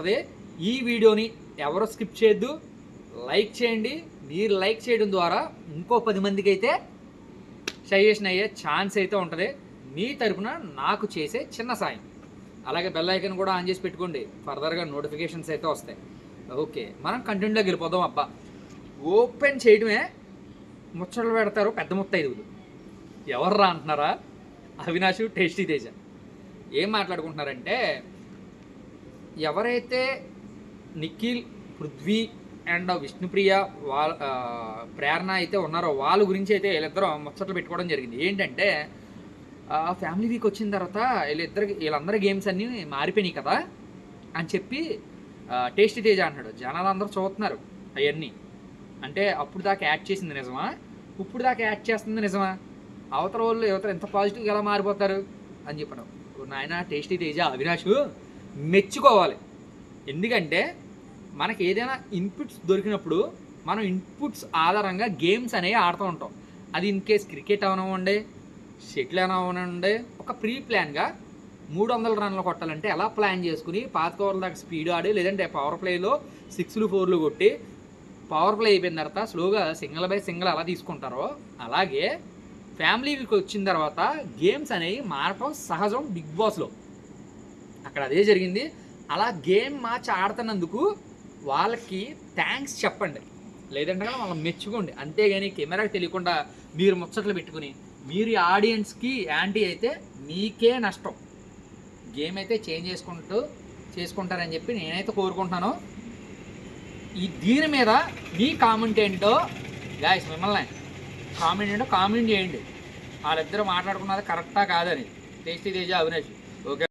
అదే ఈ వీడియోని ఎవరు స్కిప్ చేయొద్దు లైక్ చేయండి. మీరు లైక్ చేయడం ద్వారా ఇంకో పది మందికి అయితే సజెషన్ అయ్యే ఛాన్స్ అయితే ఉంటుంది. మీ తరపున నాకు చేసే చిన్న సాయం. అలాగే బెల్ ఐకన్ కూడా ఆన్ చేసి పెట్టుకోండి. ఫర్దర్గా నోటిఫికేషన్స్ అయితే వస్తాయి. ఓకే మనం కంటిన్యూలోకి వెళ్ళిపోదాం అబ్బా. ఓపెన్ చేయడమే ముచ్చట్లు పెడతారు పెద్ద ముత్తైదువులు ఎవర్రా అంటున్నారా? అవినాష్ టేస్టీ తేజ. ఏం మాట్లాడుకుంటున్నారంటే ఎవరైతే నిఖిల్ పృథ్వీ అండ్ విష్ణుప్రియ వాళ్ళ ప్రేరణ అయితే ఉన్నారో వాళ్ళ గురించి అయితే వీళ్ళిద్దరూ ముచ్చట్లు పెట్టుకోవడం జరిగింది. ఏంటంటే ఫ్యామిలీ వీక్ వచ్చిన తర్వాత వీళ్ళిద్దరికి వీళ్ళందరి గేమ్స్ అన్నీ మారిపోయినాయి కదా అని చెప్పి టేస్టీ తేజ అంటాడు జనాలు అందరూ చూస్తున్నారు అవన్నీ. అంటే అప్పుడు దాకా యాడ్ చేసింది నిజమా? ఇప్పుడు దాకా యాడ్ చేస్తుంది నిజమా? అవతల వాళ్ళు యువతలు ఎంత పాజిటివ్గా ఎలా మారిపోతారు అని చెప్పడం. నాయన టేస్టీ తేజ అవినాష్ మెచ్చుకోవాలి. ఎందుకంటే మనకి ఏదైనా ఇన్పుట్స్ దొరికినప్పుడు మనం ఇన్పుట్స్ ఆధారంగా గేమ్స్ అనేవి ఆడుతూ ఉంటాం. అది ఇన్ కేస్ క్రికెట్ అవనివ్వండి షటిల్ అవనివ్వండి ఒక ప్రీ ప్లాన్గా మూడు వందల రన్లు కొట్టాలంటే ఎలా ప్లాన్ చేసుకుని పాతిక ఓవర్ల దాకా స్పీడ్ ఆడి లేదంటే పవర్ ప్లేలో సిక్స్లు ఫోర్లు కొట్టి పవర్ ప్లే అయిపోయిన తర్వాత స్లోగా సింగిల్ బై సింగిల్ అలా తీసుకుంటారో అలాగే ఫ్యామిలీ వీక్ వచ్చిన తర్వాత గేమ్స్ అనేవి మారటం సహజం బిగ్ బాస్లో అక్కడ అదే జరిగింది. అలా గేమ్ మ్యాచ్ ఆడుతున్నందుకు వాళ్ళకి థ్యాంక్స్ చెప్పండి. లేదంటే కనుక వాళ్ళని మెచ్చుకోండి. అంతేగాని కెమెరాకి తెలియకుండా మీరు ముచ్చట్లు పెట్టుకుని మీరు ఆడియన్స్కి యాంటీ అయితే మీకే నష్టం. గేమ్ అయితే చేంజ్ చేసుకుంటూ చేసుకుంటారని చెప్పి నేనైతే కోరుకుంటున్నాను. ఈ దీని మీద మీ కామెంట్ ఏంటో గాయస్ మిమ్మల్ని కామెంట్ ఏంటో కామెంట్ చేయండి. వాళ్ళిద్దరూ మాట్లాడుకున్నది కరెక్టా కాదని. టేస్టీ తేజ అవినాష్. ఓకే.